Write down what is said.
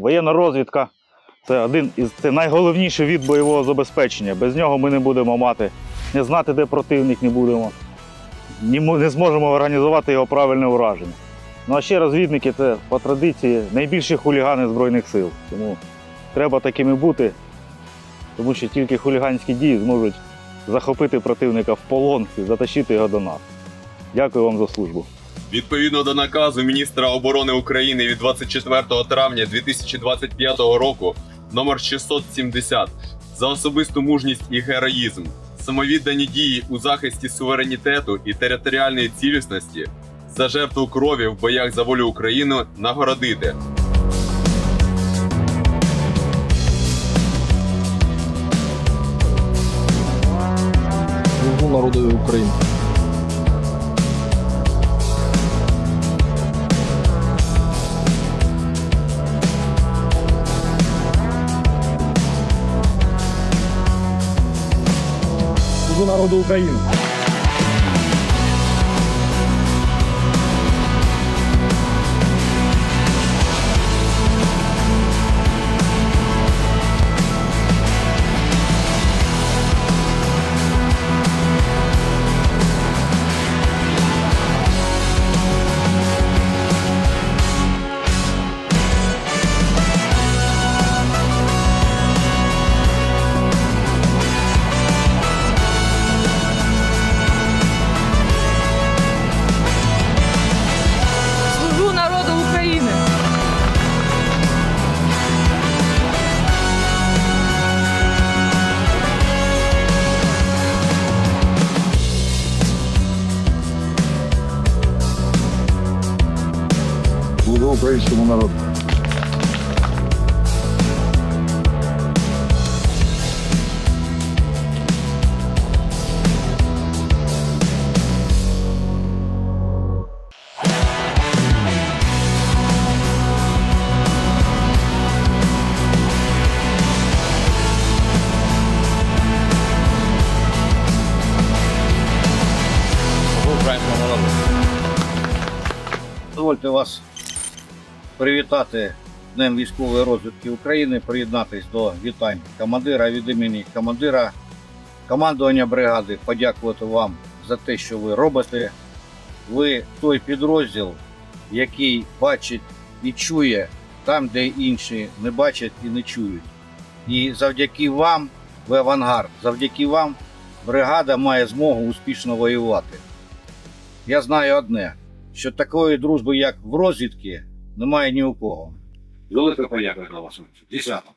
Воєнна розвідка це один із це найголовніший від бойового забезпечення. Без нього ми не будемо мати, не знати, де противник, не будемо, не зможемо організувати його правильне ураження. Ну а ще розвідники це по традиції найбільші хулігани Збройних сил. Тому треба такими бути, тому що тільки хуліганські дії зможуть захопити противника в полон і затащити його до нас. Дякую вам за службу. Відповідно до наказу міністра оборони України від 24 травня 2025 року номер 670 за особисту мужність і героїзм, самовіддані дії у захисті суверенітету і територіальної цілісності, за жертву крові в боях за волю України нагородити народу України. Служу народу України. Служу українському народу. Дозвольте вас привітати Днем військової розвідки України, приєднатись до вітань командира від імені командира командування бригади, подякувати вам за те, що ви робите. Ви той підрозділ, який бачить і чує там, де інші не бачать і не чують. І завдяки вам ви авангард, завдяки вам бригада має змогу успішно воювати. Я знаю одне, що такої дружби, як в розвідці, немає ні у кого. Велика подяка за вас. Десяток.